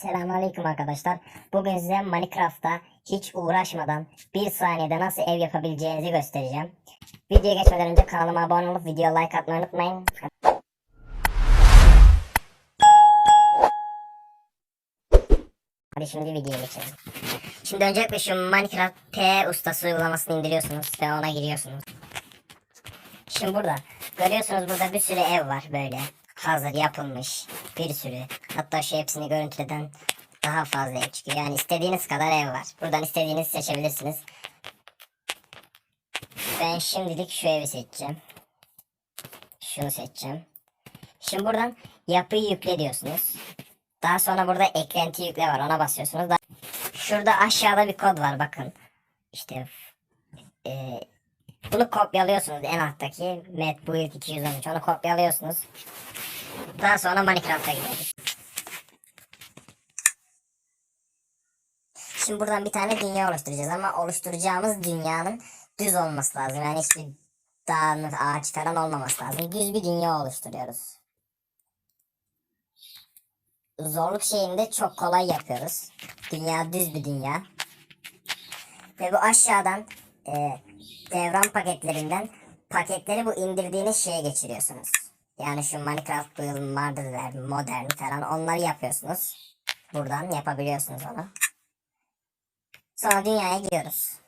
Selamünaleyküm arkadaşlar. Bugün size Minecraft'ta hiç uğraşmadan bir saniyede nasıl ev yapabileceğinizi göstereceğim. Videoya geçmeden önce kanalıma abone olup video like atmayı unutmayın. Hadi şimdi videoya geçelim. Şimdi öncelikle şu Minecraft P ustası uygulamasını indiriyorsunuz ve ona giriyorsunuz. Şimdi burada görüyorsunuz burada bir sürü ev var böyle. Hazır yapılmış bir sürü. Hatta şu hepsini görüntüleden daha fazla ev çıkıyor. Yani istediğiniz kadar ev var. Buradan istediğinizi seçebilirsiniz. Ben şimdilik şu evi seçeceğim. Şunu seçeceğim. Şimdi buradan yapıyı yükle diyorsunuz. Daha sonra burada eklenti yükle var. Ona basıyorsunuz. Da Şurada aşağıda bir kod var bakın. İşte e, bunu kopyalıyorsunuz en alttaki Medbuild 213 onu kopyalıyorsunuz. Daha sonra Minecraft'a gidiyoruz. Şimdi buradan bir tane dünya oluşturacağız ama oluşturacağımız dünyanın düz olması lazım. Yani hiçbir dağın, ağaç falan olmaması lazım. Düz bir dünya oluşturuyoruz. Zorluk şeyini de çok kolay yapıyoruz. Dünya düz bir dünya. Ve bu aşağıdan e, devran paketlerinden paketleri bu indirdiğiniz şeye geçiriyorsunuz. Yani şu Minecraft Build, Modeler, Modern falan onları yapıyorsunuz. Buradan yapabiliyorsunuz onu. Sonra dünyaya giriyoruz.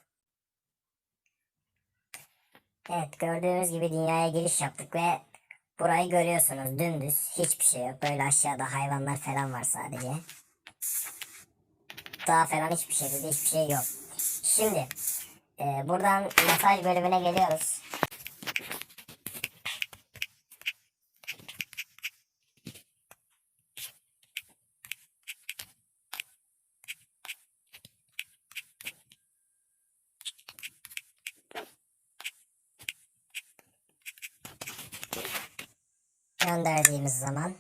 Evet gördüğünüz gibi dünyaya giriş yaptık ve burayı görüyorsunuz dümdüz hiçbir şey yok. Böyle aşağıda hayvanlar falan var sadece. Daha falan hiçbir şekilde hiçbir şey yok. Şimdi e, buradan mesaj bölümüne geliyoruz. Gönderdiğimiz zaman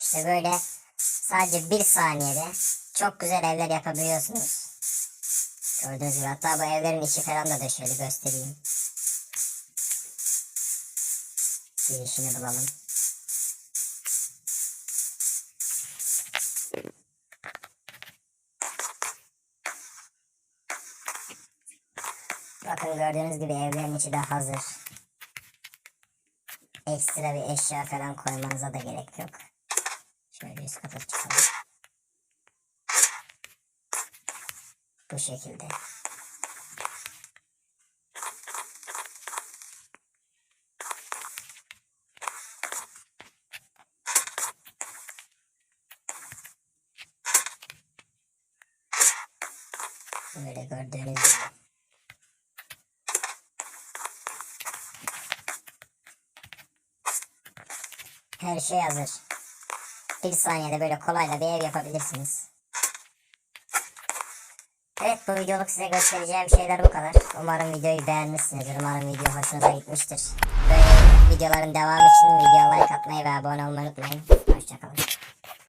işte böyle sadece bir saniyede çok güzel evler yapabiliyorsunuz. Gördüğünüz gibi hatta bu evlerin içi falan da şöyle göstereyim. Girişini bulalım. Bakın gördüğünüz gibi evlerin içi de hazır. Ekstra bir eşya falan koymanıza da gerek yok. Şöyle üst kata çıkalım. Bu şekilde. Böyle gördüğünüz gibi. Her şey hazır. Bir saniyede böyle kolayla bir ev yapabilirsiniz. Evet bu videoluk size göstereceğim şeyler bu kadar. Umarım videoyu beğenmişsinizdir. Umarım video hoşunuza gitmiştir. Böyle videoların devamı için videoya like atmayı ve abone olmayı unutmayın.